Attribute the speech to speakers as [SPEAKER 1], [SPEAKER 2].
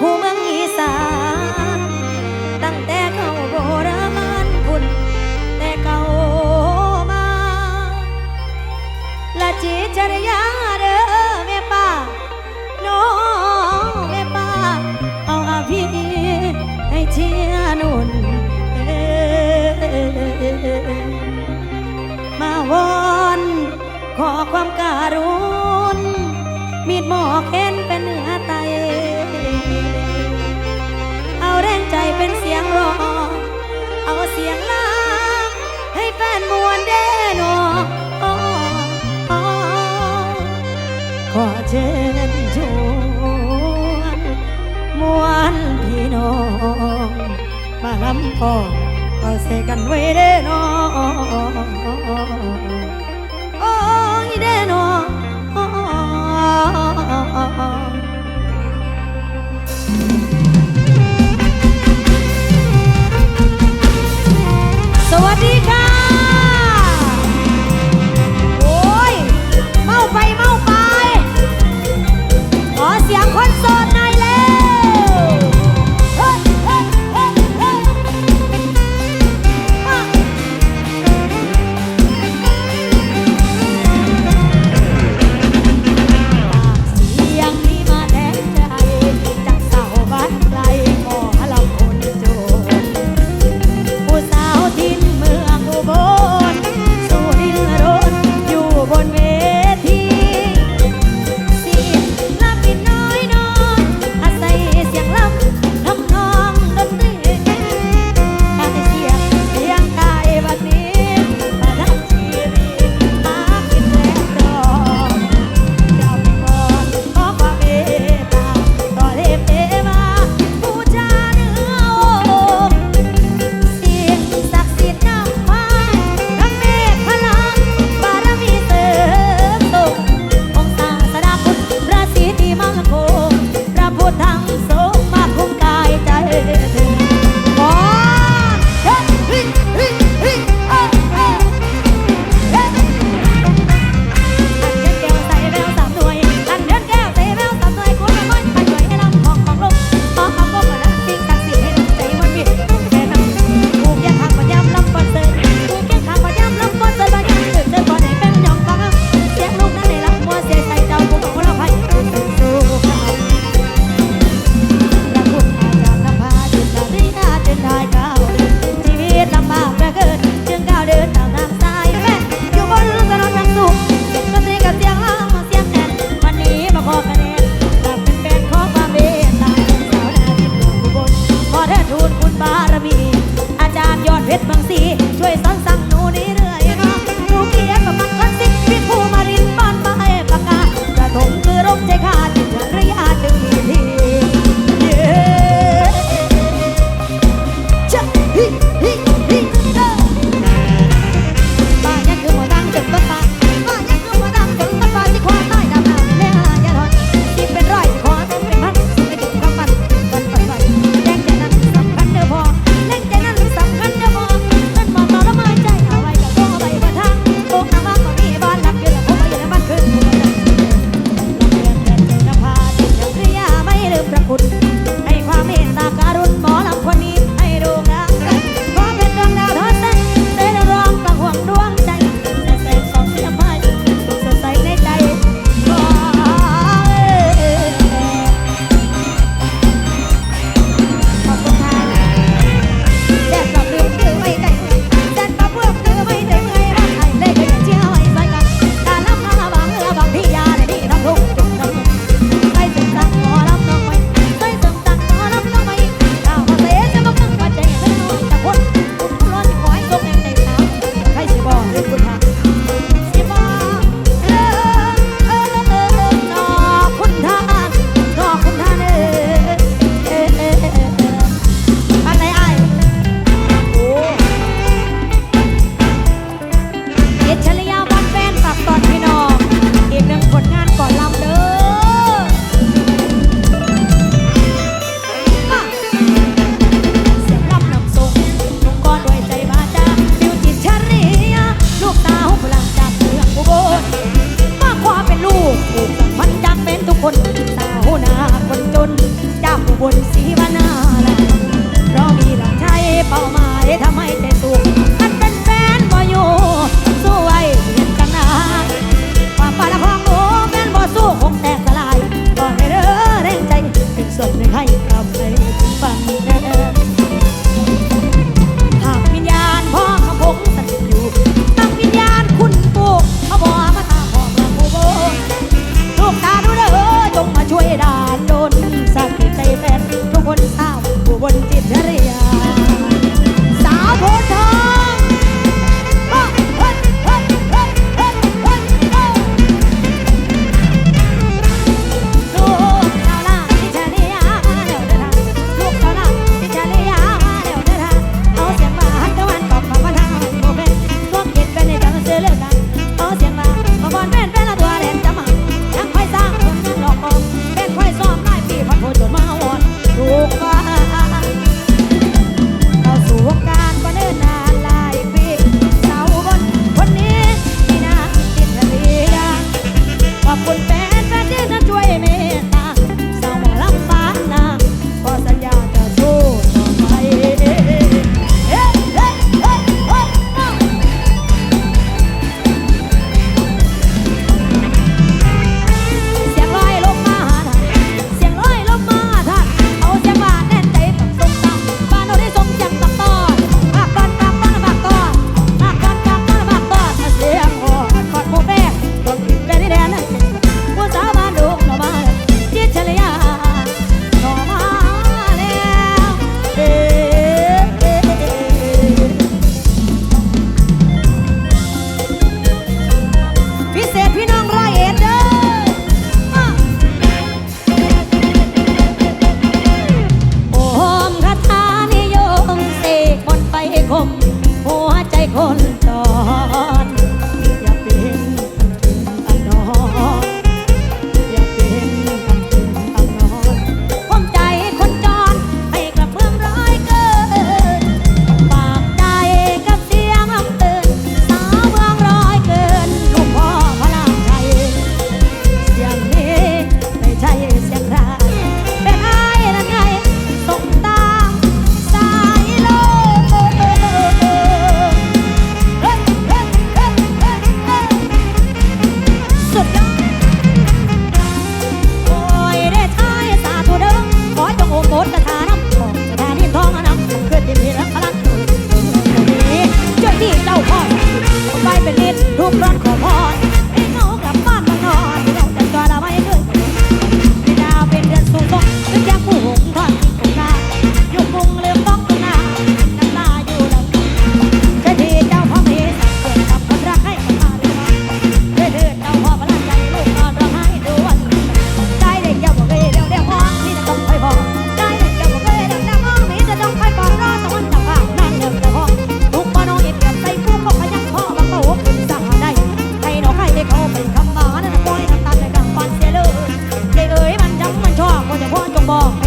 [SPEAKER 1] หูเมืองอีสานตั้งแต่เข้าโบราณพุ่นแต่เก่ามาละจิจริยาเด้อแม่ป้าน้องแม่ป้าเอาอาพี่ให้เชียนุ่นมาวอนขอความการุณมีดหมอแค้น เป็นเสียงร้อง เอาเสียงลาให้แฟนมวนเดนออขอเชิญชวนมวนพี่น้องมาลำฟองเอาเสกันไว้เดนอ บ